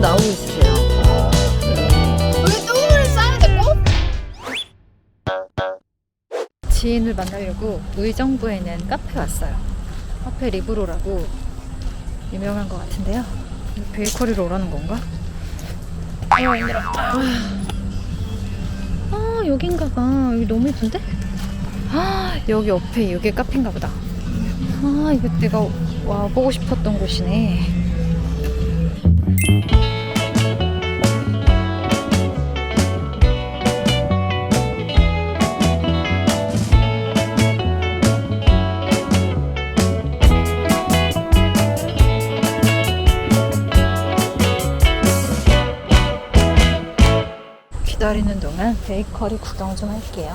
나오고 있으세요. 왜 똥을 싸야 돼 꼭? 지인을 만나려고 의정부에 있는 카페 왔어요. 카페 리브로라고 유명한 것 같은데요. 베이커리로 오라는 건가? 아 힘들어. 아 여긴가 봐. 여기 너무 예쁜데? 아 여기 옆에 이게 카페인가 보다. 아 이거 내가 와보고 싶었던 곳이네. 기다리는 동안 베이커리 구경 좀 할게요.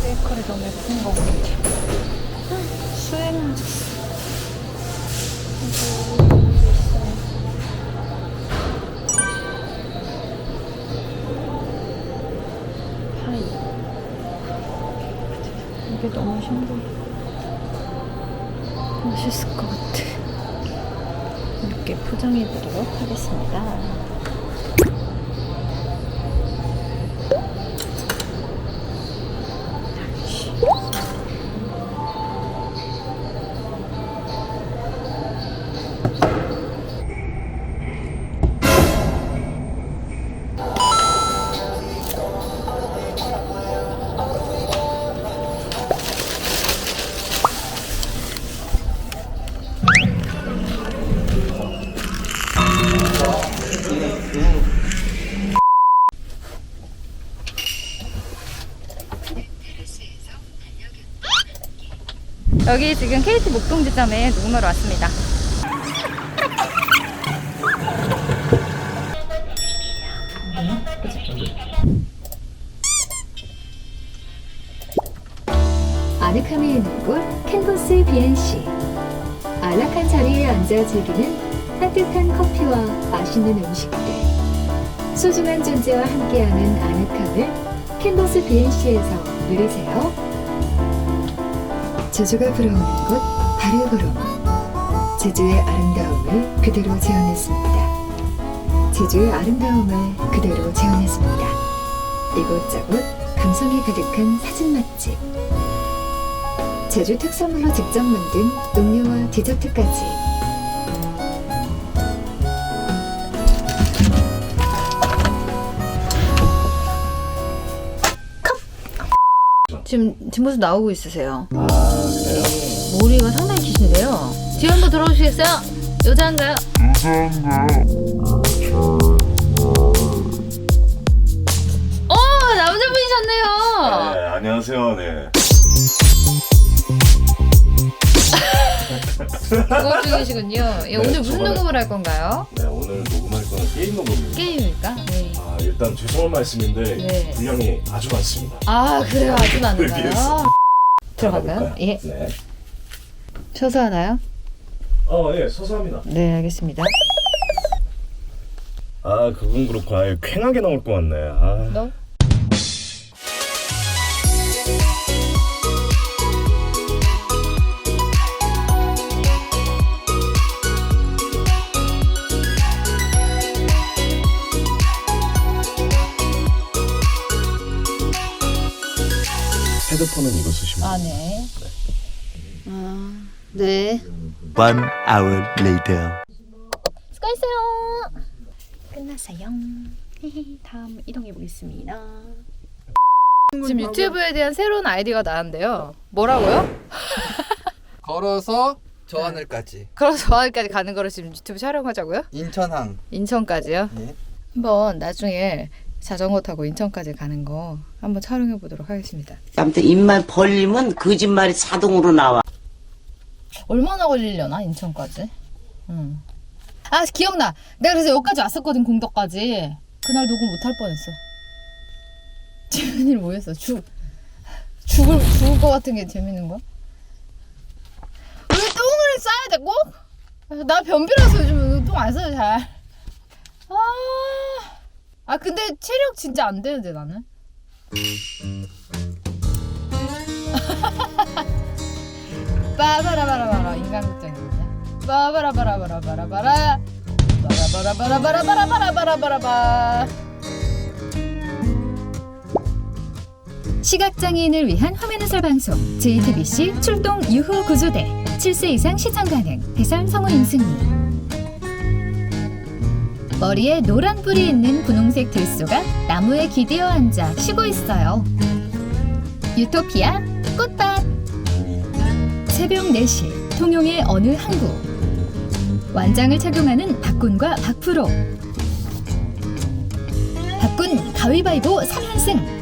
베이커리 너무 예쁜 것 같아. 수행 맞았어. 하이. 이게 너무 신기해. 맛있을 것 같아. 이렇게 포장해 보도록 하겠습니다. 여기 지금 KT 목동 지점에 녹음하러 왔습니다. 아늑함이 있는 곳 캔버스 BNC 안락한 자리에 앉아 즐기는 따뜻한 커피와 맛있는 음식들. 소중한 존재와 함께하는 아늑함을 캔버스 BNC에서 누리세요 제주가 불어오는 곳 바르브로. 제주의 아름다움을 그대로 재현했습니다. 제주의 아름다움을 그대로 재현했습니다. 이곳저곳 감성이 가득한 사진 맛집. 제주 특산물로 직접 만든 음료와 디저트까지 지금 뒷모습 나오고 있으세요. 아 그래요? 머리가 상당히 기신데요. 뒤에 한번 들어오시겠어요? 여자인가요? 어 남자분이셨네요. 네 안녕하세요 네 녹음 중이시군요. 예, 오늘 무슨 저번에- 녹음을 할 건가요? 네, 오늘 녹음할 거는 게임 녹음입니다 게임입니까? 네. 아 일단 죄송한 말씀인데 네. 분량이 아주 많습니다 아 그래요 아주 많은가요? 위해서. 들어갈까요? 예. 네. 쳐서 하나요? 어예 서서합니다 네 알겠습니다. 아 그건 그렇고 아예 쾌하게 나올 것 같네 아 너? 헤드폰은 이거 쓰시면 아 네. 아 네. One hour later. 수고했어요. 끝났어요. 다음 이동해 보겠습니다. 지금 유튜브에 대한 새로운 아이디어가 나왔는데요. 뭐라고요? 걸어서 저 하늘까지 그래서 저하까지 가는 거를 지금 유튜브 촬영하자고요? 인천항 인천까지요? 네. 한번 나중에 자전거 타고 인천까지 가는 거 한번 촬영해 보도록 하겠습니다. 아무튼 입만 벌리면 거짓말이 자동으로 나와. 얼마나 걸리려나 인천까지? 응. 아 기억나. 내가 그래서 여기까지 왔었거든 공덕까지. 그날 녹음 못할 뻔했어. 재밌는 일 뭐였어? 죽 죽을 죽을 것 같은 게 재밌는 거야? 왜 똥을 싸야 돼 꼭? 나 변비라서 요즘 똥 안 싸요 잘. 아, 아 근데 체력 진짜 안 되는데 나는. 빠바라바라바라 인간극장이거든요. 빠바라바라바라바라바라 빠바라. 바라바라바라바라 바라바라바라바라바라바 시각장애인을 위한 화면 해설 방송 JTBC 출동 유후 구조대. 7세 이상 시청 가능. 해설 성우 임승희 머리에 노란 뿔이 있는 분홍색 들소가 나무에 기대어 앉아 쉬고 있어요. 유토피아 꽃밭. 새벽 4시 통영의 어느 항구. 완장을 착용하는 박군과 박프로. 박군 가위바위보 3연승